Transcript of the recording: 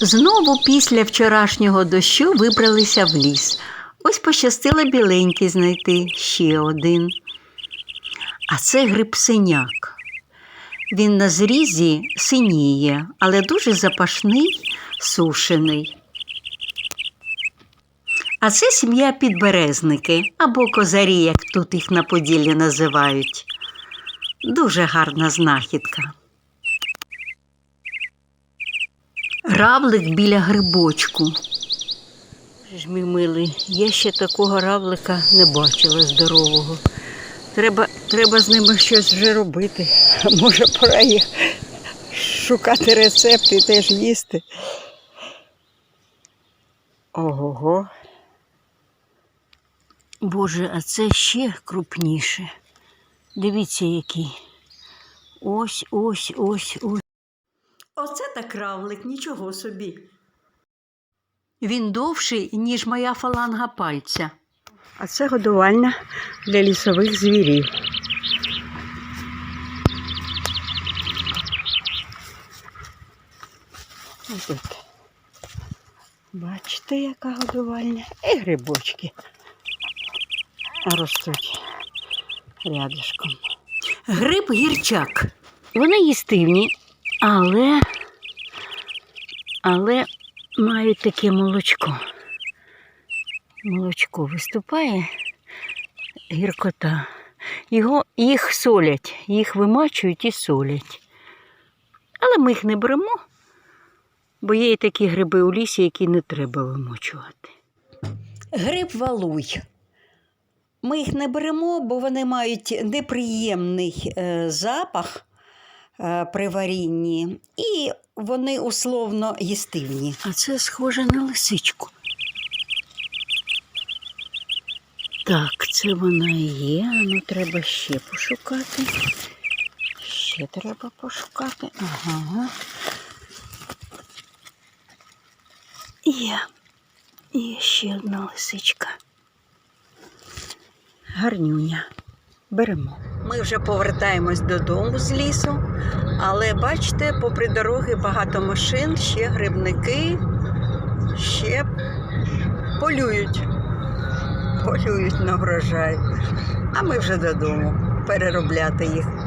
Знову після вчорашнього дощу вибралися в ліс. Ось пощастило біленький знайти ще один. А це гриб синяк. Він на зрізі синіє, але дуже запашний, сушений. А це сім'я підберезники або козарі, як тут їх на Поділлі називають. Дуже гарна знахідка. Равлик біля грибочку. Мій милий, я ще такого равлика не бачила здорового. Треба, треба з ними щось вже робити. Може, пора їх шукати рецепти і теж їсти. Ого. Боже, а це ще крупніше. Дивіться, який. Ось, ось, ось, ось. Оце так равлик, нічого собі. Він довший, ніж моя фаланга пальця. А це годувальня для лісових звірів. Ось тут. Бачите, яка годувальня? І грибочки ростуть рядишком. Гриб гірчак. Вони їстивні, але, але мають таке молочко. Молочко виступає, гіркота. Його, їх солять, їх вимачують і солять. Але ми їх не беремо, бо є і такі гриби у лісі, які не треба вимочувати. Гриб валуй. Ми їх не беремо, бо вони мають неприємний е, запах при варінні, і вони условно їстивні. А це схоже на лисичку. Так, це вона і є. Ну, треба ще пошукати. Ще треба пошукати. Ага. Є. Є ще одна лисичка. Гарнюня. Беремо. Ми вже повертаємось додому з лісу, але бачите, попри дороги багато машин, ще грибники, ще полюють. Полюють на врожай. А ми вже додому переробляти їх.